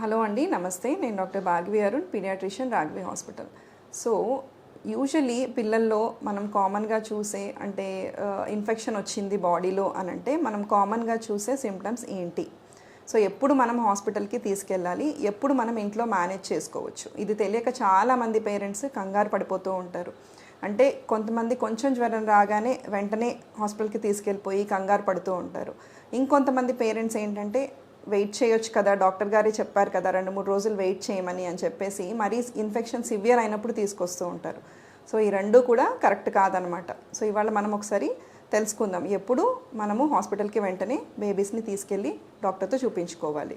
Hello అండి నమస్తే. నేను doctor Bhargavi Arun paediatrician Raghavi hospital. So usually పిల్లల్లో మనం కామన్గా చూసే అంటే ఇన్ఫెక్షన్ వచ్చింది బాడీలో అని అంటే మనం కామన్గా చూసే సిమ్టమ్స్ ఏంటి? సో ఎప్పుడు మనం హాస్పిటల్కి తీసుకెళ్ళాలి ఎప్పుడు మనం ఇంట్లో మేనేజ్ చేసుకోవచ్చు? ఇది తెలియక చాలామంది పేరెంట్స్ కంగారు పడిపోతూ ఉంటారు. అంటే కొంతమంది కొంచెం జ్వరం రాగానే వెంటనే హాస్పిటల్కి తీసుకెళ్ళిపోయి కంగారు పడుతూ ఉంటారు. ఇంకొంతమంది పేరెంట్స్ ఏంటంటే వెయిట్ చేయొచ్చు కదా డాక్టర్ గారే చెప్పారు కదా రెండు మూడు రోజులు వెయిట్ చేయమని అని చెప్పేసి మరీ ఇన్ఫెక్షన్ సివియర్ అయినప్పుడు తీసుకొస్తూ ఉంటారు. సో ఈ రెండు కూడా కరెక్ట్ కాదనమాట. సో ఇవాళ మనం ఒకసారి తెలుసుకుందాం. ఎప్పుడు మనము హాస్పిటల్కి వెంటనే బేబీస్ని తీసుకెళ్ళి డాక్టర్తో చూపించుకోవాలి.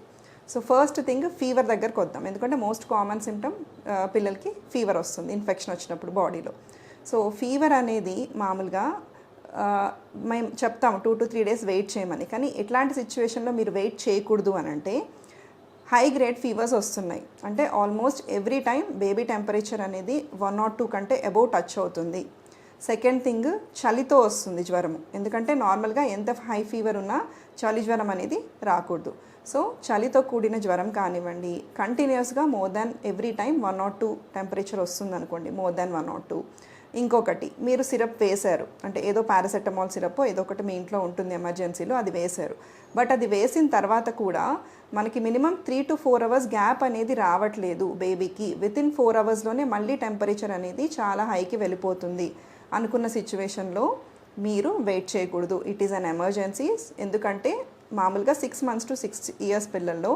సో ఫస్ట్ థింగ్ ఫీవర్ దగ్గరకు వద్దాం. ఎందుకంటే మోస్ట్ కామన్ సిమ్టమ్ పిల్లలకి ఫీవర్ వస్తుంది ఇన్ఫెక్షన్ వచ్చినప్పుడు బాడీలో. సో ఫీవర్ అనేది మామూలుగా మేము చెప్తాము two to three days wait చేయమని. కానీ ఎట్లాంటి సిచ్యువేషన్లో మీరు వెయిట్ చేయకూడదు అని అంటే హై గ్రేడ్ ఫీవర్స్ వస్తున్నాయి. అంటే almost every time baby temperature అనేది వన్ నాట్ టూ కంటే అబౌవ్ టచ్ అవుతుంది. సెకండ్ థింగ్ చలితో వస్తుంది జ్వరము. ఎందుకంటే నార్మల్గా ఎంత హై ఫీవర్ ఉన్నా చలి జ్వరం అనేది రాకూడదు. సో చలితో కూడిన జ్వరం కానివ్వండి కంటిన్యూస్గా more than every time one nought two temperature వస్తుంది అనుకోండి more than one nought two ఇంకొకటి మీరు సిరప్ వేశారు. అంటే ఏదో పారాసెటమాల్ సిరప్ ఏదో ఒకటి మీ ఇంట్లో ఉంటుంది ఎమర్జెన్సీలో అది వేశారు. బట్ అది వేసిన తర్వాత కూడా మనకి minimum three to four hours gap అనేది రావట్లేదు బేబీకి. విత్ ఇన్ ఫోర్ అవర్స్లోనే మళ్ళీ టెంపరేచర్ అనేది చాలా హైకి వెళ్ళిపోతుంది అనుకున్న సిచ్యువేషన్లో మీరు వెయిట్ చేయకూడదు. It is an emergency. ఎందుకంటే మామూలుగా six months to six years పిల్లల్లో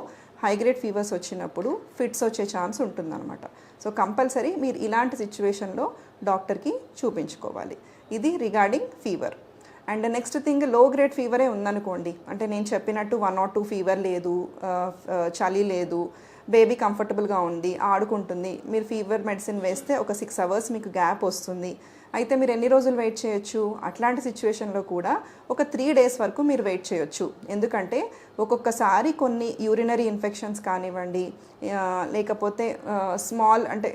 హై గ్రేడ్ ఫీవర్స్ వచ్చినప్పుడు ఫిట్స్ వచ్చే ఛాన్స్ ఉంటుందన్నమాట. సో కంపల్సరీ మీరు ఇలాంటి సిచ్యువేషన్లో డాక్టర్కి చూపించుకోవాలి. ఇది రిగార్డింగ్ ఫీవర్. అండ్ నెక్స్ట్ థింగ్లో గ్రేడ్ ఫీవరే ఉందనుకోండి. అంటే నేను చెప్పినట్టు వన్ నాట్ టూ ఫీవర్ లేదు చలి లేదు బేబీ కంఫర్టబుల్గా ఉంది ఆడుకుంటుంది. మీరు ఫీవర్ మెడిసిన్ వేస్తే ఒక సిక్స్ అవర్స్ మీకు గ్యాప్ వస్తుంది. అయితే మీరు ఎన్ని రోజులు వెయిట్ చేయొచ్చు? అట్లాంటి సిచ్యువేషన్లో కూడా ఒక త్రీ డేస్ వరకు మీరు వెయిట్ చేయొచ్చు. ఎందుకంటే ఒక్కొక్కసారి కొన్ని యూరినరీ ఇన్ఫెక్షన్స్ కానివ్వండి లేకపోతే స్మాల్ అంటే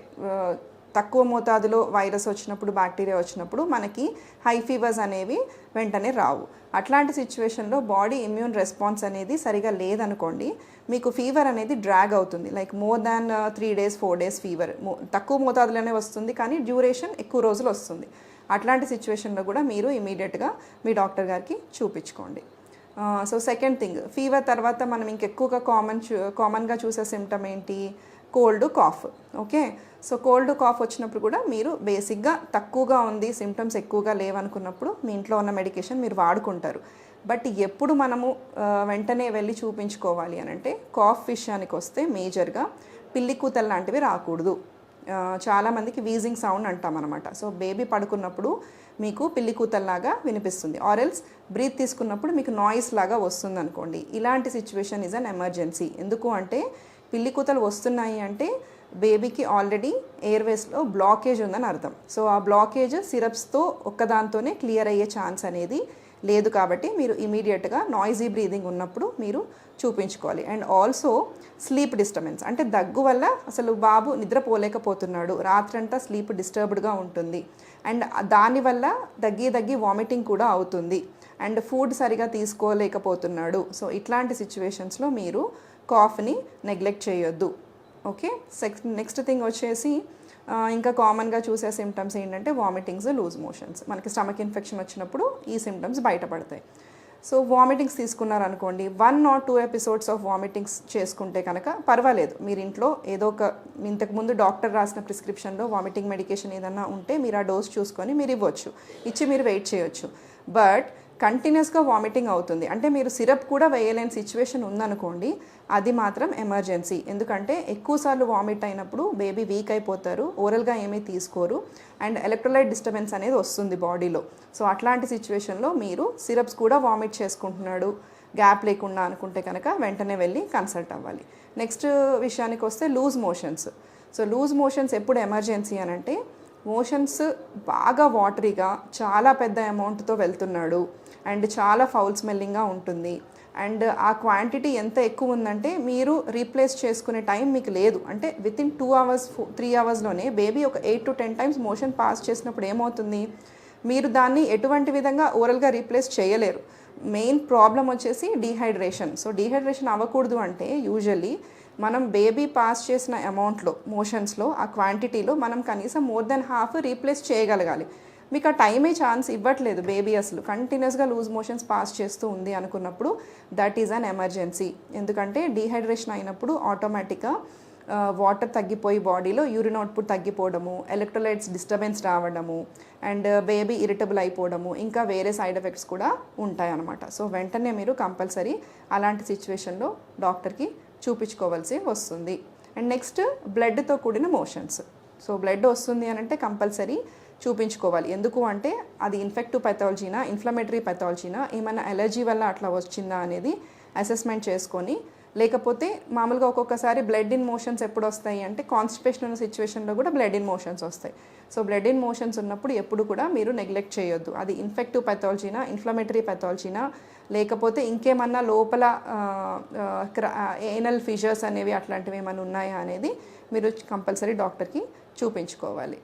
తక్కువ మోతాదులో వైరస్ వచ్చినప్పుడు బ్యాక్టీరియా వచ్చినప్పుడు మనకి హై ఫీవర్స్ అనేవి వెంటనే రావు. అట్లాంటి సిచ్యువేషన్లో బాడీ ఇమ్యూన్ రెస్పాన్స్ అనేది సరిగా లేదనుకోండి మీకు ఫీవర్ అనేది డ్రాగ్ అవుతుంది. Like more than three days four days fever. తక్కువ మోతాదులోనే వస్తుంది కానీ డ్యూరేషన్ ఎక్కువ రోజులు వస్తుంది. అట్లాంటి సిచ్యువేషన్లో కూడా మీరు ఇమీడియట్గా మీ డాక్టర్ గారికి చూపించుకోండి. సో సెకండ్ థింగ్ ఫీవర్ తర్వాత మనం ఇంకెక్కువగా కామన్ కామన్గా చూసే సిమ్టమ్ ఏంటి? Cold cough okay? So cold cough వచ్చినప్పుడు కూడా మీరు బేసిక్గా తక్కువగా ఉంది సిమ్టమ్స్ ఎక్కువగా లేవనుకున్నప్పుడు మీ ఇంట్లో ఉన్న మెడికేషన్ మీరు వాడుకుంటారు. బట్ ఎప్పుడు మనము వెంటనే వెళ్ళి చూపించుకోవాలి అని అంటే కాఫ్ విషయానికి వస్తే మేజర్గా పిల్లి కూతలు లాంటివి రాకూడదు. చాలామందికి వీజింగ్ సౌండ్ అంటాం అనమాట సో బేబీ పడుకున్నప్పుడు మీకు పిల్లి కూతల్లాగా వినిపిస్తుంది. ఆరెల్స్ బ్రీత్ తీసుకున్నప్పుడు మీకు నాయిస్ లాగా వస్తుంది అనుకోండి ఇలాంటి సిచ్యువేషన్ ఇస్ అన్ ఎమర్జెన్సీ ఎందుకు అంటే పిల్లి కూతలు వస్తున్నాయి అంటే బేబీకి ఆల్రెడీ ఎయిర్వేస్లో బ్లాకేజ్ ఉందని అర్థం. సో ఆ బ్లాకేజ్ సిరప్స్తో ఒక్కదాంతోనే క్లియర్ అయ్యే ఛాన్స్ అనేది లేదు కాబట్టి మీరు ఇమీడియట్గా నాయిజీ బ్రీదింగ్ ఉన్నప్పుడు మీరు చూపించుకోవాలి. And also sleep disturbance. అంటే దగ్గు వల్ల అసలు బాబు నిద్రపోలేకపోతున్నాడు. రాత్రంతా స్లీప్ డిస్టర్బ్డ్గా ఉంటుంది. అండ్ దానివల్ల దగ్గి దగ్గి వామిటింగ్ కూడా అవుతుంది. అండ్ ఫుడ్ సరిగా తీసుకోలేకపోతున్నాడు. సో ఇట్లాంటి సిచ్యువేషన్స్లో మీరు కాఫ్ని నెగ్లెక్ట్ చేయొద్దు. ఓకే? సెక్స్ నెక్స్ట్ థింగ్ వచ్చేసి ఇంకా కామన్గా చూసే సిమ్టమ్స్ ఏంటంటే వామిటింగ్స్ లూజ్ మోషన్స్ మనకి స్టమక్ ఇన్ఫెక్షన్ వచ్చినప్పుడు ఈ సిమ్టమ్స్ బయటపడతాయి. So vomitings తీసుకున్నారనుకోండి one not two episodes of vomitings చేసుకుంటే కనుక పర్వాలేదు. మీరు ఇంట్లో ఏదో ఒక ఇంతకుముందు డాక్టర్ రాసిన ప్రిస్క్రిప్షన్లో వామిటింగ్ మెడికేషన్ ఏదన్నా ఉంటే మీరు ఆ డోస్ చూసుకొని మీరు ఇవ్వచ్చు. ఇచ్చి మీరు వెయిట్ చేయొచ్చు. బట్ కంటిన్యూస్గా వామిటింగ్ అవుతుంది. అంటే మీరు సిరప్ కూడా వేయలేని సిచ్యువేషన్ ఉందనుకోండి అది మాత్రం ఎమర్జెన్సీ ఎందుకంటే ఎక్కువసార్లు వామిట్ అయినప్పుడు బేబీ వీక్ అయిపోతారు ఓరల్గా ఏమీ తీసుకోరు అండ్ ఎలక్ట్రోలైట్ డిస్టర్బెన్స్ అనేది వస్తుంది బాడీలో సో అట్లాంటి సిచ్యువేషన్లో మీరు సిరప్స్ కూడా వామిట్ చేసుకుంటున్నాడు. గ్యాప్ లేకుండా అనుకుంటే కనుక వెంటనే వెళ్ళి కన్సల్ట్ అవ్వాలి. నెక్స్ట్ విషయానికి వస్తే loose motions so loose motions ఎప్పుడు ఎమర్జెన్సీ అని అంటే మోషన్స్ బాగా వాటరీగా చాలా పెద్ద అమౌంట్తో వెళ్తున్నాడు. అండ్ చాలా ఫౌల్ స్మెల్లింగ్గా ఉంటుంది. అండ్ ఆ క్వాంటిటీ ఎంత ఎక్కువ ఉందంటే మీరు రీప్లేస్ చేసుకునే టైం మీకు లేదు. అంటే within two hours three అవర్స్లోనే బేబీ ఒక eight to ten times motion pass చేసినప్పుడు ఏమవుతుంది? మీరు దాన్ని ఎటువంటి విధంగా ఓరల్గా రీప్లేస్ చేయలేరు. మెయిన్ ప్రాబ్లం వచ్చేసి డీహైడ్రేషన్ సో డీహైడ్రేషన్ అవ్వకూడదు అంటే యూజువల్లీ మనం బేబీ పాస్ చేసిన అమౌంట్లో మోషన్స్లో ఆ క్వాంటిటీలో మనం కనీసం మోర్ దెన్ హాఫ్ రీప్లేస్ చేయగలగాలి. మీకు ఆ టైమే ఛాన్స్ ఇవ్వట్లేదు బేబీ అసలు. కంటిన్యూస్గా లూజ్ మోషన్స్ పాస్ చేస్తూ ఉంది అనుకున్నప్పుడు దట్ ఈజ్ అన్ ఎమర్జెన్సీ ఎందుకంటే డీహైడ్రేషన్ అయినప్పుడు ఆటోమేటిక్గా వాటర్ తగ్గిపోయి బాడీలో యూరిన్ అవుట్పుట్ తగ్గిపోవడము ఎలక్ట్రోలైట్స్ డిస్టర్బెన్స్ రావడము అండ్ బేబీ ఇరిటబుల్ అయిపోవడము ఇంకా వేరే సైడ్ ఎఫెక్ట్స్ కూడా ఉంటాయి అనమాట సో వెంటనే మీరు కంపల్సరీ అలాంటి సిచ్యువేషన్లో డాక్టర్కి చూపించుకోవాల్సి వస్తుంది. అండ్ నెక్స్ట్ బ్లడ్తో కూడిన మోషన్స్ సో బ్లడ్ వస్తుంది అని అంటే కంపల్సరీ చూపించుకోవాలి. ఎందుకు అంటే అది ఇన్ఫెక్టివ్ పెథాలజీనా ఇన్ఫ్లమేటరీ పెథాలజీనా ఏమైనా ఎలర్జీ వల్ల అట్లా వచ్చిందా అనేది అసెస్మెంట్ చేసుకొని లేకపోతే మామూలుగా ఒక్కొక్కసారి బ్లడ్ ఇన్ మోషన్స్ ఎప్పుడు వస్తాయి అంటే కాన్స్టిపేషన్ ఉన్న సిచ్యువేషన్లో కూడా బ్లడ్ ఇన్ మోషన్స్ వస్తాయి. సో బ్లడ్ ఇన్ మోషన్స్ ఉన్నప్పుడు ఎప్పుడు కూడా మీరు నెగ్లెక్ట్ చేయొద్దు. అది ఇన్ఫెక్టివ్ పెథాలజీనా ఇన్ఫ్లమేటరీ పెథాలజీనా లేకపోతే ఇంకేమన్నా లోపల ఏనల్ ఫిషర్స్ అనేవి అట్లాంటివి ఏమైనా ఉన్నాయా అనేది మీరు కంపల్సరీ డాక్టర్కి చూపించుకోవాలి.